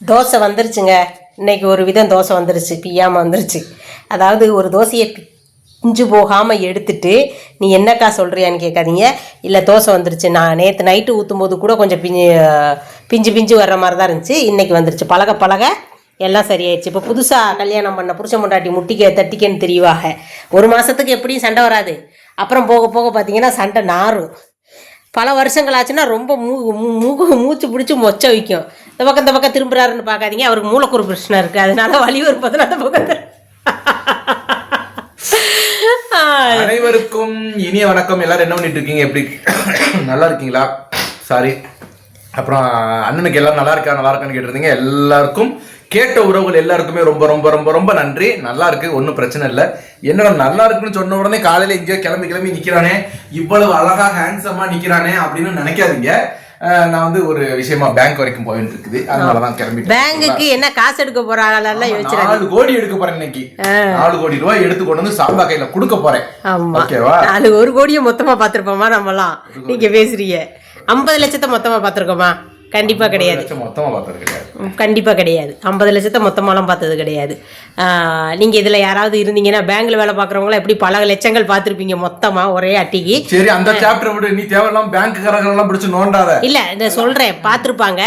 தோசை வந்துருச்சுங்க. இன்னைக்கு ஒரு விதம் தோசை வந்துருச்சு பியாமல் வந்துருச்சு. அதாவது ஒரு தோசையை பிஞ்சு போகாமல் எடுத்துட்டு நீ என்னக்கா சொல்கிறியான்னு கேட்காதீங்க. இல்லை தோசை வந்துருச்சு. நான் நேற்று நைட்டு ஊற்றும் போது கூட கொஞ்சம் பிஞ்சு பிஞ்சு பிஞ்சு வர்ற மாதிரி தான் இருந்துச்சு. இன்றைக்கி வந்துருச்சு. பழக பழக எல்லாம் சரியாயிடுச்சு. இப்போ புதுசாக கல்யாணம் பண்ண புருஷன் முண்டாட்டி முட்டிக்க தட்டிக்கன்னு தெரியவாக ஒரு மாதத்துக்கு எப்படியும் சண்டை வராது. அப்புறம் போக போக பார்த்தீங்கன்னா சண்டை நாரும். பல வருஷங்கள் ஆச்சுன்னா ரொம்ப மூ மூ- மூக்கு மூச்சு பிடிச்சி மொச்ச வைக்கும். இந்த பக்கம் இந்த பக்கம் திரும்புறாருன்னு பார்க்காதீங்க அவருக்கு மூலக்கூறு பிரச்சனை இருக்குது அதனால வலி வரும்போது அந்த பக்கம் அனைவருக்கும் இனிய வணக்கம். எல்லாரும் என்ன பண்ணிட்டு இருக்கீங்க? எப்படி நல்லா இருக்கீங்களா? சாரி அப்புறம் அண்ணனுக்கு எல்லாரும் நல்லா இருக்கா நல்லா இருக்கான்னு கேட்டிருந்தீங்க. எல்லாருக்கும் கேட்ட உறவுகள் எல்லாருக்குமே ரொம்ப ரொம்ப ரொம்ப ரொம்ப நன்றி. நல்லா இருக்கு ஒன்றும் பிரச்சனை இல்லை. என்னடா நல்லா இருக்குன்னு சொன்ன உடனே காலையில எங்கேயோ கிளம்பி கிளம்பி நிக்கிறானே. இவ்வளவு அழகா ஹேண்ட்ஸமா நிக்கிறானே அப்படின்னு நினைக்காதீங்க. நான் வந்து ஒரு விஷயமா பேங்க் வரைக்கும் போயிட்டு இருக்குது. அதனாலதான் கிளம்பி பேங்குக்கு என்ன காசு எடுக்க யோசிச்சிடாங்க நாலு கோடி எடுக்க போறேன் இன்னைக்கு. நாலு கோடி ரூபாய் எடுத்து கொண்டு வந்து சாம்பா கையில கொடுக்க போறேன். ஓகேவா நாலு ஒரு கோடியை மொத்தமா பார்த்துருப்போமா நம்மலாம்? நீங்க பேசுறீங்க. ஐம்பது லட்சத்தை மொத்தமா பார்த்துருக்கோமா? கண்டிப்பா கிடையாது. கண்டிப்பாக கிடையாது. ஐம்பது லட்சத்தை மொத்தமாலாம் பார்த்தது கிடையாது. நீங்கள் இதில் யாராவது இருந்தீங்கன்னா பேங்க்கில் வேலை பார்க்குறவங்களாம் எப்படி பல லட்சங்கள் பார்த்துருப்பீங்க மொத்தமாக ஒரே அட்டிக்கு. சரி அந்த சாப்டர் விடு. நீ தேவையில்லாம பேங்க் கரகெல்லாம் பிடிச்சு நோண்டாத. இல்லை இந்த சொல்கிறேன் பார்த்துருப்பாங்க.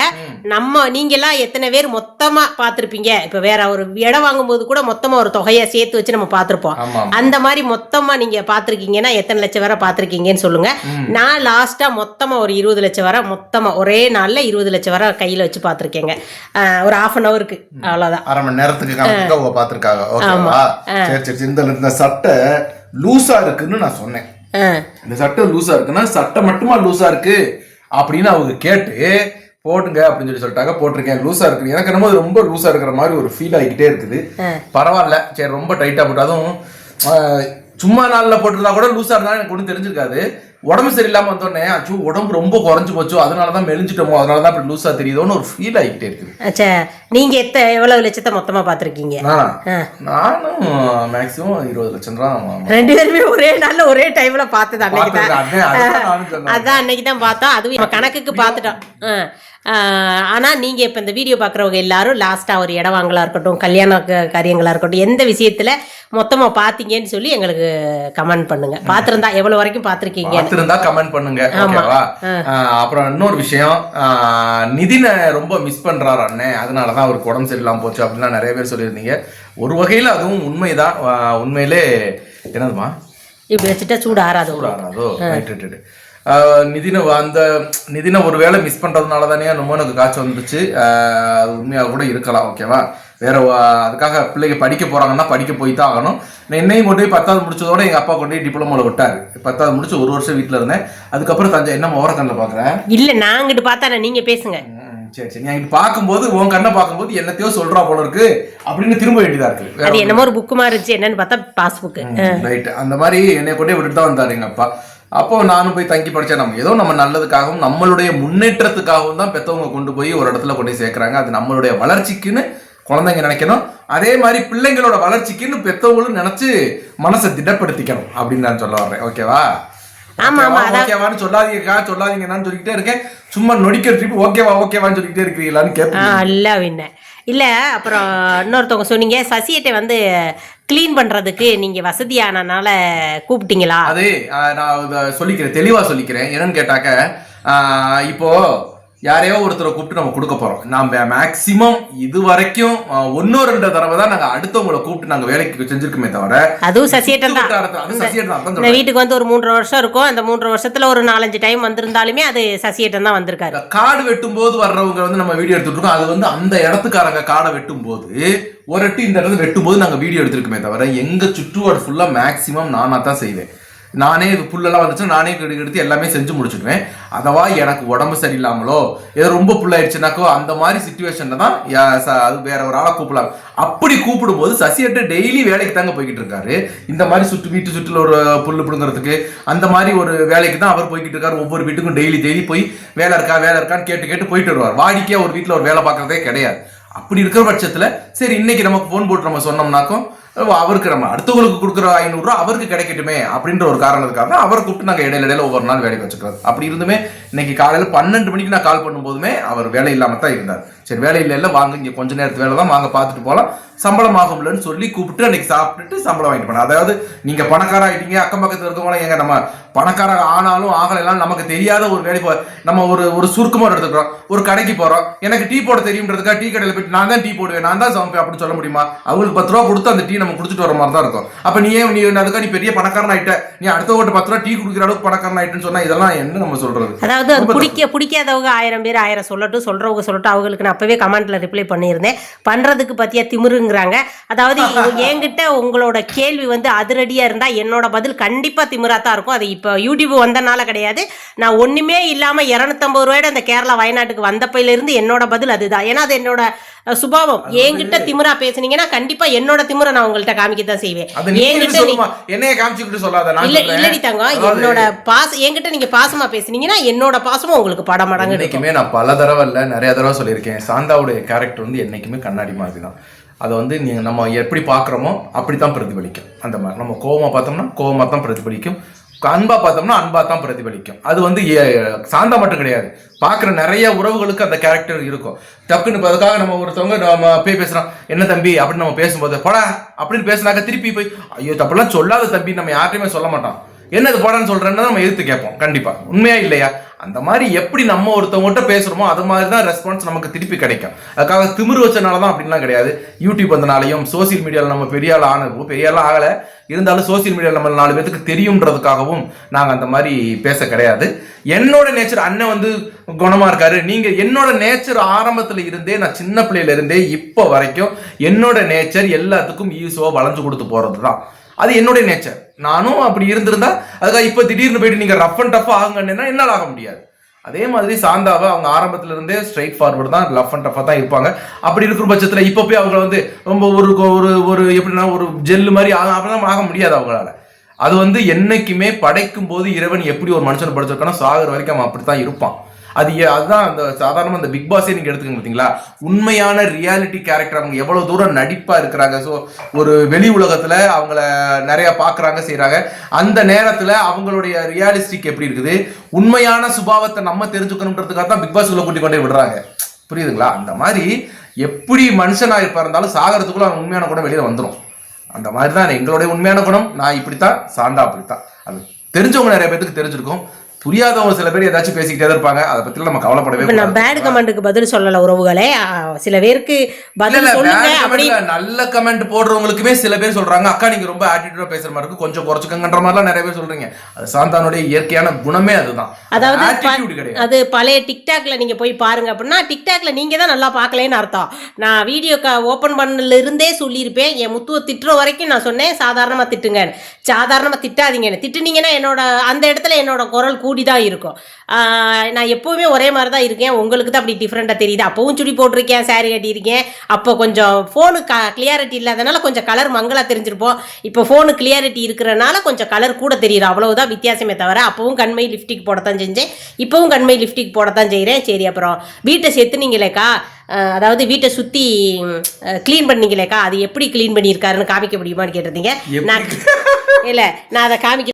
நம்ம நீங்களாம் எத்தனை பேர் மொத்தமாக பார்த்துருப்பீங்க? இப்போ வேற ஒரு இடம் வாங்கும்போது கூட மொத்தமாக ஒரு தொகையை சேர்த்து வச்சு நம்ம பார்த்துருப்போம். அந்த மாதிரி மொத்தமாக நீங்கள் பார்த்துருக்கீங்கன்னா எத்தனை லட்சம் வரை பார்த்துருக்கீங்கன்னு சொல்லுங்கள் நான் லாஸ்ட்டாக மொத்தமாக ஒரு இருபது லட்சம் வரை மொத்தமாக ஒரே நாளில் இருபது லட்சம் வரை கையில் வச்சு பார்த்துருக்கேங்க. ஒரு ஆஃப் அன் ஹவருக்கு அவ்வளோதான் அரை மணி நேரத்துக்கு இந்த இந்த சட்டை லூசா இருக்குன்னு நான் சொன்னேன். இந்த சட்டை லூசா இருக்குன்னா சட்டை மட்டுமா லூசா இருக்கு அப்படின்னு அவங்க கேட்டு போட்டுங்க அப்படின்னு சொல்லி சொல்லிட்டாங்க. போட்டிருக்கேன். லூசா இருக்கு எனக்கு என்னமோ ரொம்ப லூசா இருக்கிற மாதிரி ஒரு ஃபீல் ஆகிக்கிட்டே இருக்குது. பரவாயில்ல. சரி ரொம்ப டைட்டா போட்டு. அதுவும் சும்மா நாள்ல போட்டிருந்தா கூட லூசா இருந்தாலும் எனக்கு ஒன்றும் தெரிஞ்சிருக்காது. உடம்பு சரியில்லாம வந்தோடனே அச்சோ உடம்பு ரொம்ப குறைஞ்சு போச்சோ. அதனாலதான் மெலிஞ்சிட்டோமோ அதனாலதான் அப்படி லூசா தெரியுதோன்னு ஒரு ஃபீல் ஆகிக்கிட்டே இருக்குது. அச்சா நீங்க எத்த எவ்வளவு லட்சத்தை மொத்தமா பாத்திருக்கீங்க. நானும் மேக்ஸிமம் இருபது லட்சம் தான். ரெண்டு பேருமே ஒரே நாள்ல ஒரே டைம்ல பார்த்தது அன்னைக்கு தான். அதான், அன்னைக்கு தான் பார்த்தோம். அதுவும் கணக்குக்கு பார்த்துட்டோம். ஆ. ஆ, ஆனா நீங்க இப்ப இந்த வீடியோ பாக்குறவங்க எல்லாரும் லாஸ்டா ஒரு இடம் வாங்கலா இருக்கட்டும் கல்யாண க- காரியங்களா இருக்கட்டும் எந்த விஷயத்துல மொத்தமா பாத்தீங்கன்னு சொல்லி எங்களுக்கு கமெண்ட் பண்ணுங்க. பாத்திருந்தா எவ்வளவு வரைக்கும் பாத்திருக்கீங்க பார்த்திருந்தா கமெண்ட் பண்ணுங்க ஓகேவா? அப்புறம் இன்னொரு விஷயம் நிதினை ரொம்ப மிஸ் பண்றாரு அண்ணன் அதனாலதான் அவருக்கு உடம்பு சரியில்லாம போச்சு அப்படின்லாம் நிறைய பேர் சொல்லியிருந்தீங்க. ஒரு வகையில அதுவும் உண்மைதான். உண்மையிலே என்னதுமா? இப்படி வச்சுட்டா சூடு ஆறாது. ஆறாதோ ரைட் ரைட் நிதினை அந்த நிதினை ஒரு வேளை மிஸ் பண்றதுனால தானே என்னமோ எனக்கு காய்ச்சல் வந்துருச்சு. ஆஹ் அது உண்மையாக கூட இருக்கலாம் ஓகேவா வேற அதுக்காக பிள்ளைங்க படிக்க போறாங்கன்னா படிக்க போய் தான் ஆகணும். நான் என்னையும் கொண்டு போய் பத்தாவது முடிச்சதோட எங்க அப்பா கொண்டு போய் டிப்ளமோல விட்டாரு. பத்தாவது முடிச்சு ஒரு வருஷம் வீட்டில் இருந்தேன். அதுக்கப்புறம் தஞ்சை என்ன ஓரக்கண்ணில் பார்க்குறேன் இல்ல நான் இங்கிட்டு பார்த்தா நீங்க பேசுங்க. சரி சரி. நீ அங்கிட்டு பார்க்கும்போது உன் கண்ணை பார்க்கும்போது என்னத்தையோ சொல்றா போல இருக்கு. அப்படின்னு திரும்ப வேண்டியதா இருக்கு. அது என்னமோ ஒரு புக்கு மாதிரி இருந்துச்சு. என்னன்னு பார்த்தா பாஸ்புக்கு ரைட் அந்த மாதிரி என்னை கொண்டே விட்டுட்டு தான் வந்தாரு எங்க அப்பா. அப்போ நானும் போய் தங்கி படிச்சேன். நம்ம ஏதோ நம்ம நல்லதுக்காகவும் நம்மளுடைய முன்னேற்றத்துக்காகவும் தான் பெத்தவங்க கொண்டு போய் ஒரு இடத்துல கொண்டு சேர்க்கறாங்க. அது நம்மளுடைய வளர்ச்சிக்குன்னு குழந்தைங்க நினைக்கணும். அதே மாதிரி பிள்ளைங்களோட வளர்ச்சிக்குன்னு பெத்தவங்களும் நினைச்சு மனசை திடப்படுத்திக்கணும் அப்படின்னு நான் சொல்ல வர்றேன். ஓகேவா ஆமா, ஆமா, அதான். ஓகேவான்னு சொல்லாதீங்கக்கா சொல்லாதீங்கன்னு சொல்லிக்கிட்டே இருக்கேன். சும்மா நொடிக்கிற ட்ரிப் ஓகேவா ஓகேவான்னு சொல்லிக்கிட்டே இருக்கிறீங்களான்னு ஆ கேட்பேன் இல்லை அப்புறம் இன்னொருத்தவங்க சொன்னீங்க சசியட்டை வந்து க்ளீன் பண்ணுறதுக்கு நீங்கள் வசதியானனால கூப்பிட்டீங்களா? அது நான் சொல்லிக்கிறேன் தெளிவாக சொல்லிக்கிறேன். என்னன்னு கேட்டாக்க இப்போ யாரையோ ஒருத்தரை கூப்பிட்டு நம்ம கொடுக்க போறோம். நாம மேக்சிமம் இது வரைக்கும் ஒன்னோ ரெண்டு தடவை தான் நாங்க அடுத்தவங்களை கூப்பிட்டு நாங்க வேலைக்கு செஞ்சிருக்கோமே தவிர அதுவும் சசியட்டன் தான். வீட்டுக்கு வந்து ஒரு மூன்றரை வருஷம் இருக்கும். அந்த மூன்றரை வருஷத்துல ஒரு நாலஞ்சு டைம் வந்திருந்தாலுமே அது சசியட்டன் தான் வந்திருக்காரு. காடு வெட்டும் போது வர்றவங்க வந்து நம்ம வீடியோ எடுத்துட்டு இருக்கோம். அது வந்து அந்த இடத்துக்காரங்க காடை வெட்டும் போது ஒரு இந்த இடத்துல வெட்டும் போது நாங்க வீடியோ எடுத்திருக்கோமே தவிர எங்க சுற்றுவாடு ஃபுல்லா மேக்சிமம் நானா தான் செய்வேன். நானே இது புல்லெல்லாம் வந்துச்சுன்னா நானே கெடுத்து எடுத்து எல்லாமே செஞ்சு முடிச்சிடுவேன். அதவா எனக்கு உடம்பு சரியில்லாமலோ ஏதோ ரொம்ப புல்லாயிடுச்சுனாக்கோ அந்த மாதிரி சுச்சுவேஷன்ல தான் அது வேற ஒரு ஆளை கூப்பிடலாம். அப்படி கூப்பிடும்போது சசியட்டு டெய்லி வேலைக்கு தாங்க போய்கிட்டு இருக்காரு. இந்த மாதிரி சுற்று வீட்டு சுற்றுல ஒரு புல் பிடுங்கிறதுக்கு அந்த மாதிரி ஒரு வேலைக்கு தான் அவர் போய்கிட்டு இருக்காரு. ஒவ்வொரு வீட்டுக்கும் டெய்லி டெய்லி போய் வேலை இருக்கா வேலை இருக்கான்னு கேட்டு கேட்டு போயிட்டு வருவார். வாடிக்கையாக ஒரு வீட்டில் ஒரு வேலை பார்க்குறதே கிடையாது. அப்படி இருக்கிற பட்சத்தில் சரி இன்னைக்கு நமக்கு ஃபோன் போட்டு நம்ம சொன்னோம்னாக்கும் அவருக்கு நம்ம அடுத்தவங்களுக்கு கொடுக்குற ஐநூறுரூவா அவருக்கு கிடைக்கட்டுமே அப்படின்ற ஒரு காரணத்துக்காக தான் அவரை கூப்பிட்டு நாங்கள் இடையில இடையில ஒவ்வொரு நாள் வேலைக்கு வச்சுக்கிறோம் அப்படி இருந்துமே இன்னைக்கு காலையில் பன்னெண்டு மணிக்கு நான் கால் பண்ணும்போதுமே அவர் வேலை இல்லாமல் தான் இருந்தார். சரி வேலை இல்லை இல்லை வாங்க இங்கே கொஞ்ச நேரத்து வேலை தான் வாங்க பார்த்துட்டு போகலாம் சம்பளம் ஆகும்லன்னு சொல்லி கூப்பிட்டு அன்னைக்கு சாப்பிட்டுட்டு சம்பளம் வாங்கிட்டு போனேன் அதாவது நீங்கள் பணக்கார ஆயிட்டீங்க அக்கம் பக்கத்தில் இருக்கவங்க எங்க நம்ம பணக்கார ஆனாலும் ஆகலைனாலும் நமக்கு தெரியாத ஒரு வேலை நம்ம ஒரு ஒரு சுருக்கமாக எடுத்துக்கிறோம். ஒரு கடைக்கு போகிறோம் எனக்கு டீ போட தெரியுன்றதுக்காக டீ கடையில் போயிட்டு நான் தான் டீ போடுவேன் நான் தான் சமைப்பேன் அப்படின்னு சொல்ல முடியுமா? அவங்களுக்கு பத்து ரூபா கொடுத்து அந்த டீ நம்ம குடிச்சிட்டு வர மாதிரி தான் இருக்கும். அப்போ நீ ஏன் நீ அதுக்காக நீ பெரிய பணக்காரன் ஆயிட்ட? நீ அடுத்தவங்க பத்து ரூபா டீ குடிக்கிற அளவுக்கு பணக்காரன் ஆயிட்டுன்னு சொன்னா இதெல்லாம் என்ன நம்ம சொல்றது? அதாவது பிடிக்க பிடிக்காதவங்க ஆயிரம் பேர் ஆயிரம் சொல்லட்டும் சொல்றவங்க சொல்லட்டும் அவங்களுக்கு நான் அப்பவே கமெண்ட்ல ரிப்ளை பண்ணியிருந்தேன். பண்றதுக்கு பத்தியா திமிருங்கிறாங்க. அதாவது என்கிட்ட உங்களோட கேள்வி வந்து அதிரடியா இருந்தா என்னோட பதில் கண்டிப்பா திமிரா தான் இருக்கும். அது இப்போ யூடியூப் வந்தனால கிடையாது. நான் ஒண்ணுமே இல்லாம இரநூத்தம்பது ரூபாயோட அந்த கேரளா வயநாட்டுக்கு வந்தப்பையில இருந்து என்னோட பதில் அதுதான். ஏன்னா அது என்னோட சுபாவம். என்கிட்ட திமிரா பேசுனீங்கன்னா கண்டிப்பா என்னோட திமிரை நான் உங்கள்கிட்ட காமிக்க தான் செய்வேன் என்னைய காமிச்சுக்கிட்டு சொல்லாத இல்ல. இல்லடி அதாவது, என்னோட பாச என்கிட்ட நீங்க பாசமா பேசுனீங்கன்னா என்னோட பாசமும் உங்களுக்கு பட மடங்கு. என்னைக்குமே நான் பல தடவை இல்லை நிறைய தடவை சொல்லியிருக்கேன். சாந்தாவுடைய கேரக்டர் வந்து என்னைக்குமே கண்ணாடி மாதிரி தான். அதை வந்து நீங்க நம்ம எப்படி பார்க்குறோமோ அப்படி தான் பிரதிபலிக்கும். அந்த மாதிரி நம்ம கோவமா பார்த்தோம்னா கோவமா தான் பிரதிபலிக்கும். அன்பா பார்த்தோம்னா அன்பா தான் பிரதிபலிக்கும். அது வந்து ஏ- சாந்தா மட்டும் கிடையாது. பார்க்குற நிறைய உறவுகளுக்கு அந்த கேரக்டர் இருக்கும். டக்குன்னு அதுக்காக நம்ம ஒருத்தவங்க நம்ம போய் பேசுறோம். என்ன தம்பி? அப்படின்னு நம்ம பேசும்போது போடா அப்படின்னு பேசினாக்க திருப்பி போய் ஐயோ தப்பெல்லாம் சொல்லாத தம்பி. நம்ம யார்ட்டையுமே சொல்ல மாட்டோம். என்னது படம்னு சொல்றேன்னு நம்ம எதிர்த்து கேட்போம். கண்டிப்பா. உண்மையா இல்லையா? அந்த மாதிரி எப்படி நம்ம ஒருத்தவங்ககிட்ட பேசுறோமோ அது மாதிரி தான் ரெஸ்பான்ஸ் நமக்கு திருப்பி கிடைக்கும். அதுக்காக திமிரு வச்சனால தான் அப்படின்லாம் கிடையாது. யூடியூப் வந்தனாலையும் சோசியல் மீடியாவில் நம்ம பெரிய ஆள் ஆனது பெரிய ஆள் ஆகலை. இருந்தாலும் சோசியல் மீடியாவில் நம்ம நாலு பேத்துக்கு தெரியுன்றதுக்காகவும் நாங்கள் அந்த மாதிரி பேச கிடையாது. என்னோட நேச்சர் அண்ணன் வந்து குணமா இருக்காரு. நீங்க என்னோட நேச்சர் ஆரம்பத்துல இருந்தே நான் சின்ன பிள்ளையில இருந்தே இப்போ வரைக்கும் என்னோட நேச்சர் எல்லாத்துக்கும் ஈஸோ வளைஞ்சு கொடுத்து போறது தான் அது என்னுடைய நேச்சர் நானும் அப்படி இருந்திருந்தா அதுக்காக இப்போ திடீர்னு போயிட்டு நீங்கள் ரஃப் அண்ட் டஃப் ஆகுங்கன்னா என்னால் ஆக முடியாது. அதே மாதிரி சாந்தாவை அவங்க ஆரம்பத்துல இருந்தே ஸ்ட்ரைட் ஃபார்வர்டு தான் லஃப் அண்ட் டஃபாக தான் இருப்பாங்க. அப்படி இருக்கிற பட்சத்தில் இப்போ போய் அவங்க வந்து ரொம்ப ஒரு ஒரு ஒரு எப்படின்னா ஒரு ஜெல்லு மாதிரி ஆக அப்படிலாம் ஆக முடியாது அவங்களால. அது வந்து என்னைக்குமே படைக்கும் போது இறைவன் எப்படி ஒரு மனுஷனை படைச்சிருக்கானோ சாகர் வரைக்கும் அவன் அப்படித்தான் இருப்பான். அது ஏ- அதுதான் அந்த சாதாரணமாக அந்த பிக் பாஸே நீங்க எடுத்துக்கங்க பார்த்தீங்களா? உண்மையான ரியாலிட்டி கேரக்டர் அவங்க எவ்வளவு தூரம் நடிப்பா இருக்கிறாங்க. ஸோ ஒரு வெளி உலகத்துல அவங்கள நிறைய பார்க்குறாங்க செய்கிறாங்க அந்த நேரத்துல அவங்களுடைய ரியாலிஸ்டிக் எப்படி இருக்குது? உண்மையான சுபாவத்தை நம்ம தெரிஞ்சுக்கணுன்றதுக்காக தான் பிக் பாஸ்க்குள்ள கூட்டி கொண்டே விடுறாங்க. புரியுதுங்களா? அந்த மாதிரி எப்படி மனுஷனாக இருப்பா இருந்தாலும் சாகிறதுக்குள்ள அவன் உண்மையான குணம் வெளியே வந்துடும் அந்த மாதிரி தான் எங்களுடைய உண்மையான குணம். நான் இப்படித்தான் சாந்தா அப்படித்தான். அது தெரிஞ்சவங்க நிறைய பேருக்கு தெரிஞ்சிருக்கும். புரியாதவங்க சில பேர் ஏதாச்சும் பேசிக்கிட்டே இருப்பாங்க. அதை பத்தி நம்ம கவலைப்படவே நான். பேட் கமெண்ட்டுக்கு பதில் சொல்லல உறவுகளே. சில பேருக்கு பதில் சொல்லுங்க நல்ல கமெண்ட் போடுறவங்களுக்குமே சில பேர் சொல்றாங்க. அக்கா நீங்க ரொம்ப ஆட்டிடியூடா பேசுற மாதிரி இருக்கு. கொஞ்சம் குறைச்சுக்கங்கன்ற மாதிரிலாம் நிறைய பேர் சொல்றீங்க. அது சாந்தானுடைய இயற்கையான குணமே அதுதான். அதாவது அது பழைய டிக்டாக்ல நீங்க போய் பாருங்க அப்படின்னா டிக்டாக்ல நீங்க தான் நல்லா பார்க்கலன்னு அர்த்தம். நான் வீடியோ க ஓப்பன் பண்ணல இருந்தே சொல்லியிருப்பேன். என் முத்துவை திட்டுற வரைக்கும் நான் சொன்னேன் சாதாரணமா திட்டுங்க சாதாரணமா திட்டாதீங்கன்னு. திட்டுனீங்கன்னா என்னோட அந்த இடத்துல என்னோட குரல் கூடி தான் இருக்கும் நான் எப்பவுமே ஒரே மாதிரி தான் இருக்கேன். உங்களுக்கு தான் அப்படி டிஃப்ரெண்டாக தெரியுது. அப்பவும் சுடி போட்டிருக்கேன் saree கட்டியிருக்கேன். அப்போ கொஞ்சம் ஃபோனு க கிளியாரிட்டி இல்லாதனால கொஞ்சம் கலர் மங்களா தெரிஞ்சிருப்போம். இப்போ ஃபோனு கிளியாரிட்டி இருக்கிறனால கொஞ்சம் கலர் கூட தெரியுது. அவ்வளவுதான் வித்தியாசமே தவிர அப்பவும் கண்மை லிப்டிக் போடத்தான் செஞ்சேன். இப்போவும் கண்மை லிப்டிக் போடத்தான் செய்கிறேன் சரி அப்புறம் வீட்டை செத்துனீங்களேக்கா? அதாவது வீட்டை சுற்றி க்ளீன் பண்ணீங்களேக்கா? அது எப்படி க்ளீன் பண்ணியிருக்காருன்னு காமிக்க முடியுமான்னு கேட்டிருந்தீங்க. நான் இல்லை நான் அதை காமிக்க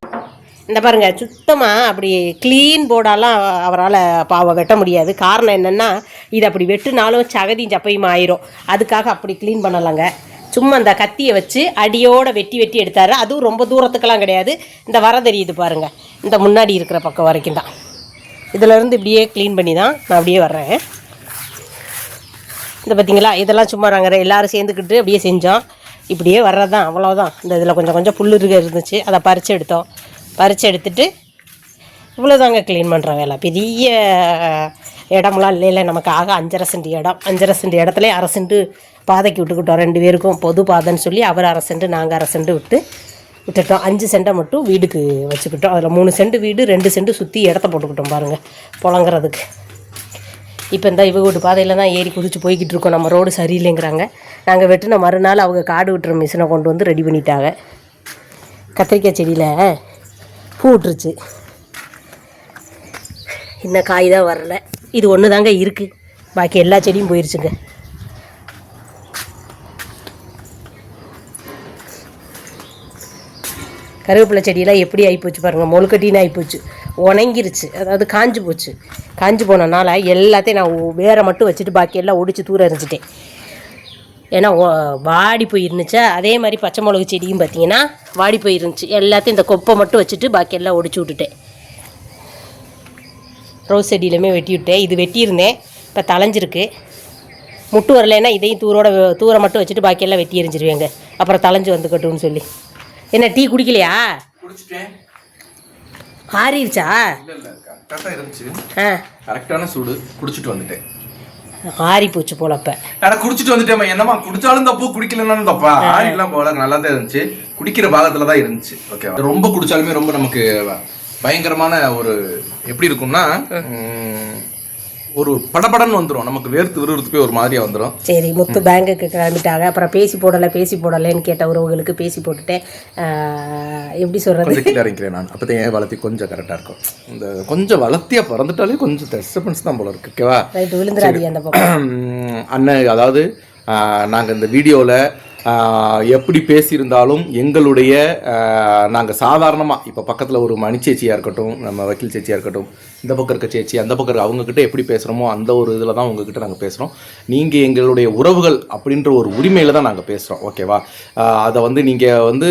இந்த பாருங்கள் சுத்தமாக அப்படி க்ளீன் போர்டாலாம் அவரால் பாவம் வெட்ட முடியாது. காரணம் என்னென்னா இது அப்படி வெட்டுனாலும் சகதியும் சப்பையும் ஆயிரும். அதுக்காக அப்படி க்ளீன் பண்ணலாங்க. சும்மா அந்த கத்தியை வச்சு அடியோடு வெட்டி வெட்டி எடுத்தார். அதுவும் ரொம்ப தூரத்துக்கெல்லாம் கிடையாது. இந்த வர தெரியுது பாருங்கள் இந்த முன்னாடி இருக்கிற பக்கம் வரைக்கும் தான். இதிலேருந்து இப்படியே க்ளீன் பண்ணி தான் நான் அப்படியே வர்றேன். இந்த பார்த்தீங்களா இதெல்லாம் சும்மா நாங்கள் எல்லோரும் சேர்ந்துக்கிட்டு அப்படியே செஞ்சோம். இப்படியே வர்றது தான் அவ்வளோதான் இந்த இதில் கொஞ்சம் கொஞ்சம் புல் இருக்க இருந்துச்சு. அதை பறித்து எடுத்தோம். பறித்து எடுத்துட்டு இவ்வளோதாங்க க்ளீன் பண்ணுற வேலை. பெரிய இடம்லாம் இல்லை இல்லை நமக்கு ஆக அஞ்சரை சென்ட் இடம் அஞ்சரை சென்ட் இடத்துல அரை பாதைக்கு விட்டுக்கிட்டோம் ரெண்டு பேருக்கும் பொது பாதைன்னு சொல்லி அவர் அரை சென்ட்டு நாங்கள் அரை சென்ட்டு விட்டு விட்டுட்டோம். அஞ்சு சென்ட்டை மட்டும் வீடுக்கு வச்சுக்கிட்டோம். அதில் மூணு சென்ட் வீடு ரெண்டு சென்ட் சுற்றி இடத்த போட்டுக்கிட்டோம் பாருங்கள் புழங்குறதுக்கு இப்போ இந்த இவங்க வீட்டு பாதையில் தான் ஏறி குதிச்சு போய்கிட்டு இருக்கோம். நம்ம ரோடு சரியில்லைங்கிறாங்க. நாங்கள் வெட்டின மறுநாள் அவங்க காடு விட்டுற மிஷினை கொண்டு வந்து ரெடி பண்ணிட்டாங்க. கத்திரிக்காய் செடியில் பூட்டுருச்சு. இன்னும் காய் தான் வரல. இது ஒன்று தாங்க இருக்குது பாக்கி எல்லா செடியும் போயிருச்சுங்க. கருவேப்பிலை செடியெல்லாம் எப்படி ஆகிப்போச்சு பாருங்கள் மொழுக்கட்டின்னு ஆகிப்போச்சு உணங்கிருச்சு. அதாவது காஞ்சி போச்சு. காஞ்சி போனனால எல்லாத்தையும் நான் வேற வேரை மட்டும் வச்சுட்டு பாக்கி எல்லாம் ஒடிச்சு தூர எரிஞ்சிட்டேன் ஏன்னா வாடி போயிருந்துச்சா? அதே மாதிரி பச்சை மிளகு செடியும் பார்த்தீங்கன்னா வாடி போயிருந்துச்சு. எல்லாத்தையும் இந்த கொப்பை மட்டும் வச்சுட்டு பாக்கி எல்லாம் ஒடிச்சு விட்டுட்டேன். ரோஸ் செடியிலுமே வெட்டி விட்டேன். இது வெட்டியிருந்தேன். இப்போ தளைஞ்சிருக்கு முட்டு வரலைன்னா இதையும் தூரோட தூர மட்டும் வச்சுட்டு பாக்கியெல்லாம் வெட்டி எறிஞ்சிருவேங்க. அப்புறம் தளைஞ்சு வந்துக்கட்டும்னு சொல்லி. என்ன டீ குடிக்கலையா? குடிச்சிட்டேன். ஆறிடுச்சா ஆ. கரெக்டான சூடு. குடிச்சிட்டு வந்துட்டேன். ஆறி போச்சு போலப்ப ஆனா குடிச்சிட்டு வந்துட்டேன் என்னமா குடிச்சாலும் தப்பு குடிக்கலனாலும் தப்பா? ஆறி எல்லாம் போல நல்லா தான் இருந்துச்சு. குடிக்கிற பாகத்துல தான் இருந்துச்சு ஓகே ரொம்ப குடிச்சாலுமே ரொம்ப நமக்கு பயங்கரமான ஒரு எப்படி இருக்கும்னா உம், ஒரு படபடன்னு வந்துடும் நமக்கு வேர்த்து விறுவிறுத்து போய் ஒரு மாதிரியா வந்துடும் சரி முத்து பேங்குக்கு கிளம்பிட்டாங்க. அப்புறம் பேசி போடலை பேசி போடலைன்னு கேட்ட உறவுகளுக்கு பேசி போட்டுட்டேன். எப்படி கொஞ்சம் கீழே இறங்கிறேன் நான். அப்போ என் வளர்த்தி கொஞ்சம் கரெக்டாக இருக்கும். இந்த கொஞ்சம் வளர்த்தியா பிறந்துட்டாலே கொஞ்சம் டிஸ்டர்பன்ஸ் தான் போல இருக்கு. ஓகேவா? விழுந்துடாதீங்க அந்த பக்கம். அண்ணன் அதாவது நாங்கள் இந்த வீடியோவில் எப்படி பேசியிருந்தாலும் எங்களுடைய நாங்கள் சாதாரணமாக இப்போ பக்கத்தில் ஒரு மணி சேச்சியாக இருக்கட்டும் நம்ம வக்கீல் சேச்சியாக இருக்கட்டும் இந்த பக்கம் இருக்க சேச்சி அந்த பக்கம் இருக்க அவங்கக்கிட்ட எப்படி பேசுகிறோமோ அந்த ஒரு இதில் தான் உங்ககிட்ட நாங்கள் பேசுகிறோம் நீங்கள் எங்களுடைய உறவுகள் அப்படின்ற ஒரு உரிமையில் தான் நாங்கள் பேசுகிறோம் ஓகேவா? அதை வந்து நீங்கள் வந்து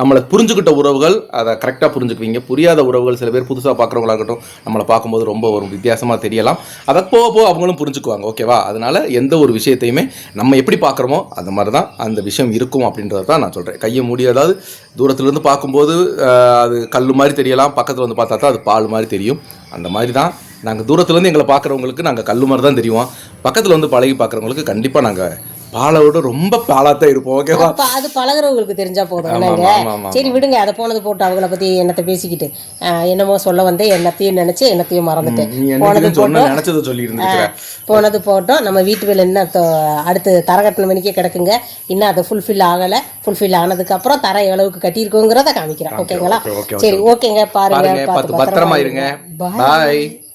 நம்மளை புரிஞ்சுக்கிட்ட உறவுகள் அதை கரெக்டாக புரிஞ்சுக்குவீங்க. புரியாத உறவுகள் சில பேர் புதுசாக பார்க்குறவங்களா இருக்கட்டும் நம்மளை பார்க்கும்போது ரொம்ப ஒரு வித்தியாசமாக தெரியலாம். அதை போக போக அவங்களும் புரிஞ்சுக்குவாங்க. ஓகேவா அதனால் எந்த ஒரு விஷயத்தையுமே நம்ம எப்படி பார்க்குறோமோ அந்த மாதிரி தான் அந்த விஷயம் இருக்கும் அப்படின்றத தான் நான் சொல்கிறேன் கையை மூடி அதாவது தூரத்துலேருந்து பார்க்கும்போது அது கல் மாதிரி தெரியலாம். பக்கத்தில் வந்து பார்த்தா தான் அது பால் மாதிரி தெரியும். அந்த மாதிரி தான் நாங்கள் தூரத்துலேருந்து எங்களை பார்க்குறவங்களுக்கு நாங்கள் கல் மாதிரி தான் தெரியும். பக்கத்தில் வந்து பழகி பார்க்குறவங்களுக்கு கண்டிப்பாக நாங்கள் பாலை விட ரொம்ப தான் இருப்போம் ஓகேவா அது பழகுறவங்களுக்கு தெரிஞ்சா போதும் சரி விடுங்க. அதை போனது போட்டு அவங்கள பத்தி என்னத்தை பேசிக்கிட்டு. என்னமோ சொல்ல வந்து என்னத்தையும் நினைச்சு என்னத்தையும் மறந்துட்டேன் போனது என்ன சொன்ன போட்டோம். நினச்சதை சொல்லி போனது போட்டோம். நம்ம வீட்டு வேலை தொ- அடுத்து தர கட்டின மணிக்கே கிடக்குங்க. இன்னும் அது ஃபுல்ஃபில் ஆகலை. ஃபுல்ஃபில் ஆனதுக்கப்புறம் தர எவ்வளவுக்கு கட்டியிருக்கோங்கிறத காமிக்கிறேன். ஓகேங்களா? சரி ஓகேங்க. பாருங்க பத்திரமா இருங்க. பாய்